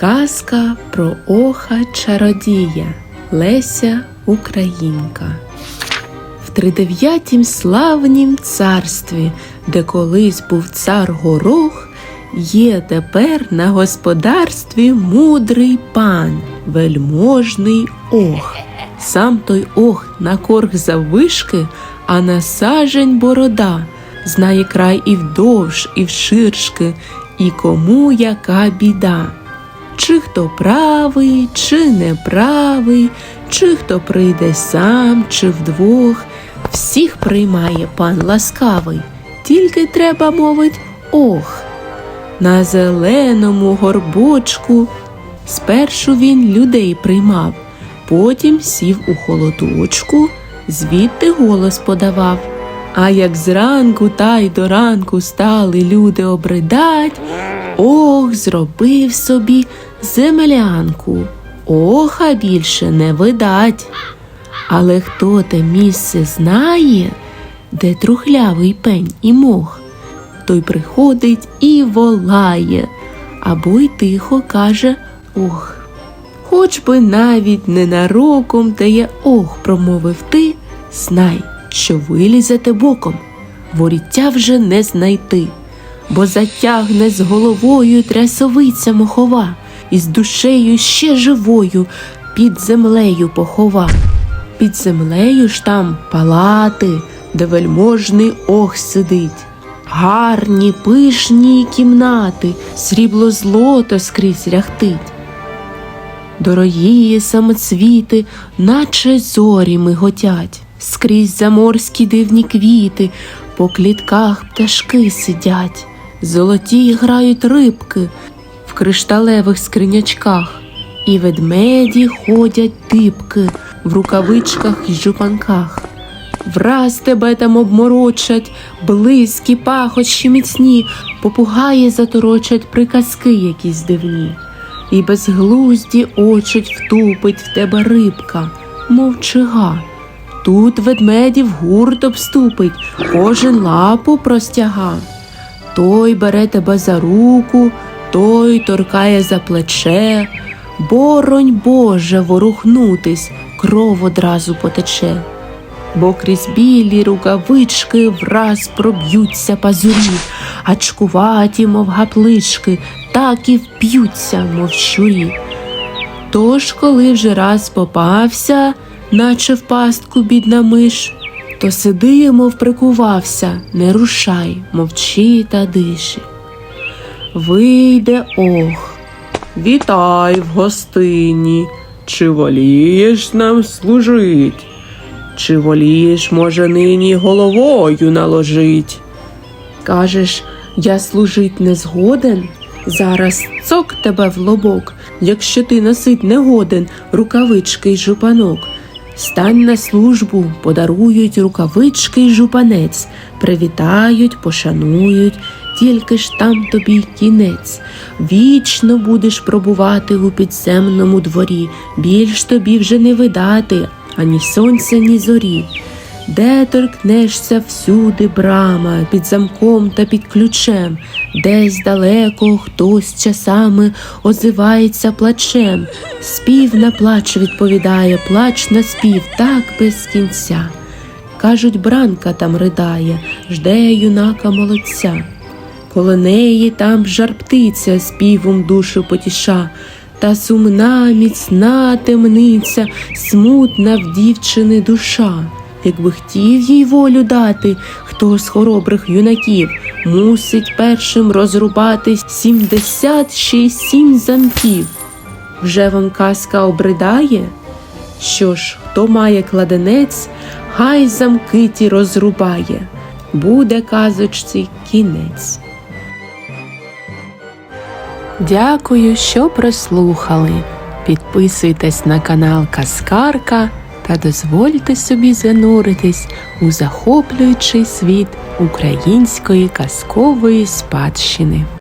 Казка про оха чародія Леся Українка. В тридев'ятім славнім царстві, де колись був цар горох, є тепер на господарстві мудрий пан, вельможний ох. Сам той ох на корг заввишки, а на сажень борода, знає край і вдовж, і вширшки, і кому яка біда. Чи хто правий, чи неправий, чи хто прийде сам, чи вдвох, всіх приймає пан ласкавий, тільки треба мовить ох. На зеленому горбочку спершу він людей приймав, потім сів у холодочку, звідти голос подавав. А як зранку та й до ранку стали люди обридать, ох, зробив собі землянку, оха більше не видать. Але хто те місце знає, де трухлявий пень і мох, той приходить і волає, або й тихо каже ох. Хоч би навіть ненароком дає ох, промовив ти, знай, що вилізете боком, воріття вже не знайти, бо затягне з головою трясовиця мохова, і з душею ще живою під землею похова. Під землею ж там палати, де вельможний ох сидить. Гарні, пишні кімнати, срібло злото скрізь ряхтить. Дорогі самоцвіти, наче зорі миготять, скрізь заморські дивні квіти, по клітках пташки сидять, золоті грають рибки кришталевих скринячках, і ведмеді ходять типки в рукавичках й жупанках. Враз тебе там обморочать, близькі пахощі міцні, попугаї заторочать приказки якісь дивні. І безглузді очить втупить в тебе рибка, мов чига. Тут ведмедів гурт обступить, кожен лапу простяга. Той бере тебе за руку, той торкає за плече. Боронь Боже ворухнутись, кров одразу потече. Бо крізь білі рукавички враз проб'ються пазурі, а чкуваті, мов гаплички, так і вп'ються, мов щурі. Тож, коли вже раз попався, наче в пастку бідна миш, то сиди, мов прикувався, не рушай, мовчи та диші. Вийде ох, вітай в гостині, чи волієш нам служить? Чи волієш, може, нині головою наложить? Кажеш, я служить не згоден? Зараз цок тебе в лобок, якщо ти носить не годен рукавички й жупанок. Стань на службу, подарують рукавички й жупанець, привітають, пошанують, тільки ж там тобі кінець. Вічно будеш пробувати у підземному дворі, більш тобі вже не видати ані сонця, ні зорі. Де торкнешся всюди брама, під замком та під ключем, десь далеко хтось часами озивається плачем, спів на плач відповідає, плач на спів, так без кінця. Кажуть, бранка там ридає, жде юнака молодця. Коло неї там жар птиця співом душу потіша, та сумна, міцна темниця, смутна в дівчини душа. Якби хотів їй волю дати, хто з хоробрих юнаків мусить першим розрубати сімдесят ще сім замків. Вже вам казка обридає? Що ж, хто має кладенець, хай замки ті розрубає, буде казочці кінець. Дякую, що прослухали. Підписуйтесь на канал Каскарка та дозвольте собі зануритись у захоплюючий світ української казкової спадщини.